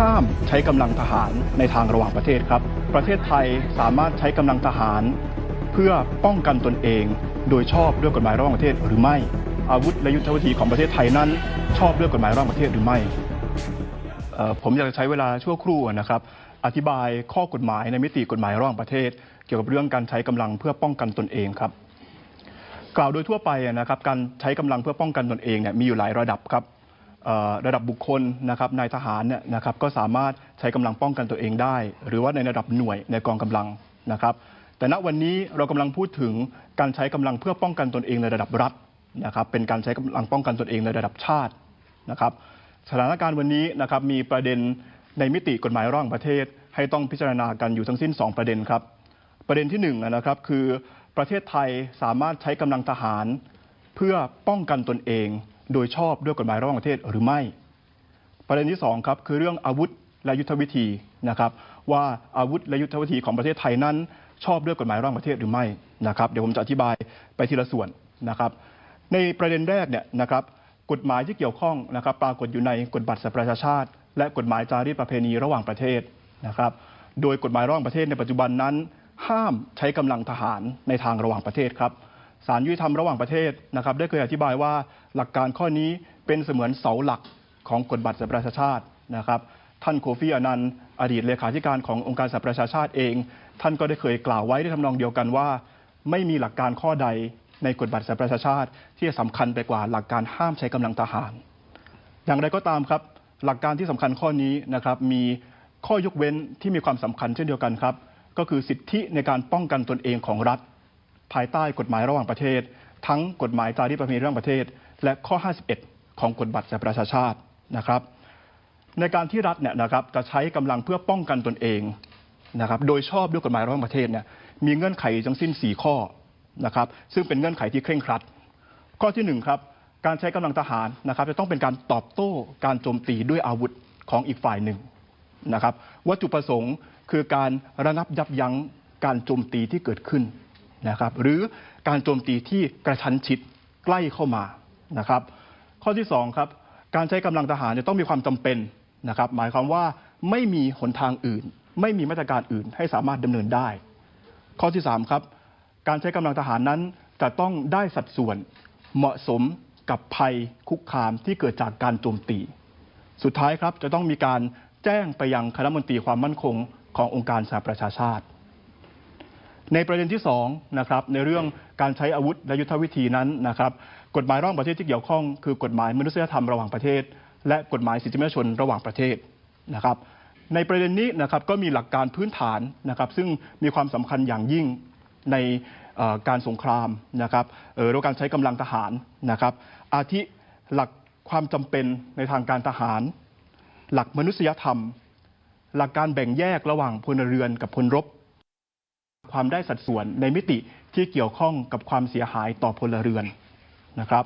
ห้ามใช้กำลังทหารในทางระหว่างประเทศครับ ประเทศไทยสามารถใช้กำลังทหาร เพื่อป้องกันตนเอง โดยชอบด้วยกฎหมายระหว่างประเทศหรือไม่ อาวุธและยุทธวิธีของประเทศไทยนั้น ชอบด้วยกฎหมายระหว่างประเทศหรือไม่ผมอยากจะใช้เวลาชั่วครู่นะครับ อธิบายข้อกฎหมายในมิติกฎหมายระหว่างประเทศ เกี่ยวกับเรื่องการใช้กำลังเพื่อป้องกันตนเองครับ กล่าวโดยทั่วไปนะครับ การใช้กำลังเพื่อป้องกันตนเองเนี่ยมีอยู่หลายระดับครับ ระดับบุคคลนะครับนายทหารเนี่ยนะครับก็สามารถใช้กำลังป้องกันตัวเองได้ หรือว่าในระดับหน่วยในกองกำลังนะครับ แต่ณวันนี้เรากำลังพูดถึงการใช้กำลังเพื่อป้องกันตนเองในระดับรัฐนะครับ เป็นการใช้กำลังป้องกันตนเองในระดับชาตินะครับสถานการณ์วันนี้นะครับมีประเด็นในมิติกฎหมายร่างประเทศ ให้ต้องพิจารณากันอยู่ทั้งสิ้น 2 ประเด็นครับ ประเด็นที่1นงนะครับคือประเทศไทยสามารถใช้กำลังทหาร เพื่อป้องกันตนเอง โดยชอบด้วยกฎหมายระหว่างประเทศหรือไม่ ประเด็นที่2ครับคือเรื่องอาวุธและยุทธวิธีนะครับว่าอาวุธและยุทธวิธีของประเทศไทยนั้น ชอบด้วยกฎหมายระหว่างประเทศหรือไม่นะครับเดี๋ยวผมจะอธิบายไปทีละส่วนนะครับในประเด็นแรกเนี่ยนะครับกฎหมายที่เกี่ยวข้องนะครับปรากฏอยู่ในกฎบัตรสหประชาชาติ และกฎหมายจารีตประเพณีระหว่างประเทศนะครับโดยกฎหมายระหว่างประเทศในปัจจุบันนั้น ห้ามใช้กำลังทหารในทางระหว่างประเทศครับ ศาลยุติธรรมระหว่างประเทศนะครับได้เคยอธิบายว่าหลักการข้อนี้เป็นเสมือนเสาหลักของกฎบัตรสหประชาชาตินะครับท่านโคฟีอานันต์อดีตเลขาธิการขององค์การสหประชาชาติเอง ท่านก็ได้เคยกล่าวไว้ในทำนองเดียวกันว่า ไม่มีหลักการข้อใดในกฎบัตรสหประชาชาติ ที่จะสำคัญไปกว่าหลักการห้ามใช้กำลังทหาร อย่างไรก็ตามครับ หลักการที่สำคัญข้อนี้นะครับมีข้อยกเว้นที่มีความสำคัญเช่นเดียวกันครับ ก็คือสิทธิในการป้องกันตนเองของรัฐ ภายใต้กฎหมายระหว่างประเทศ ทั้งกฎหมายจารีตประเพณีระหว่างประเทศ และข้อ 51 ของกฎบัตรสหประชาชาตินะครับ ในการที่รัฐเนี่ยนะครับจะใช้กำลังเพื่อป้องกันตนเองนะครับโดยชอบด้วยกฎหมายระหว่างประเทศเนี่ยมีเงื่อนไขทั้งสิ้น 4 ข้อนะครับซึ่งเป็นเงื่อนไขที่เคร่งครัด ข้อที่หนึ่งครับการใช้กำลังทหารนะครับจะต้องเป็นการตอบโต้การโจมตีด้วยอาวุธของอีกฝ่ายหนึ่งนะครับวัตถุประสงค์คือการระงับยับยั้งการโจมตีที่เกิดขึ้น นะครับหรือการโจมตีที่กระชั้นชิดใกล้เข้ามานะครับข้อที่สองครับการใช้กำลังทหารจะต้องมีความจำเป็นนะครับหมายความว่าไม่มีหนทางอื่น ไม่มีมาตรการอื่นให้สามารถดำเนินได้ ข้อที่3ครับการใช้กำลังทหารนั้นจะต้องได้สัดส่วนเหมาะสมกับภัยคุกคามที่เกิดจากการโจมตี สุดท้ายครับจะต้องมีการแจ้งไปยังคณะมนตรีความมั่นคงขององค์การสหประชาชาติ ในประเด็นที่2นะครับในเรื่องการใช้อาวุธและยุทธวิธีนั้นนะครับกฎหมายร่างประเทศที่เกี่ยวข้อง คือกฎหมายมนุษยธรรมระหว่างประเทศ และกฎหมายสิทธิมนุษยชนระหว่างประเทศนะครับในประเด็นนี้นะครับก็มีหลักการพื้นฐานนะครับซึ่งมีความสำคัญอย่างยิ่งในการสงครามนะครับเอ่อหรือการใช้กำลังทหารนะครับ อาทิหลักความจำเป็นในทางการทหาร หลักมนุษยธรรม หลักการแบ่งแยกระหว่างพลเรือนกับพลรบ ความได้สัดส่วนในมิติที่เกี่ยวข้องกับความเสียหายต่อพลเรือนนะครับ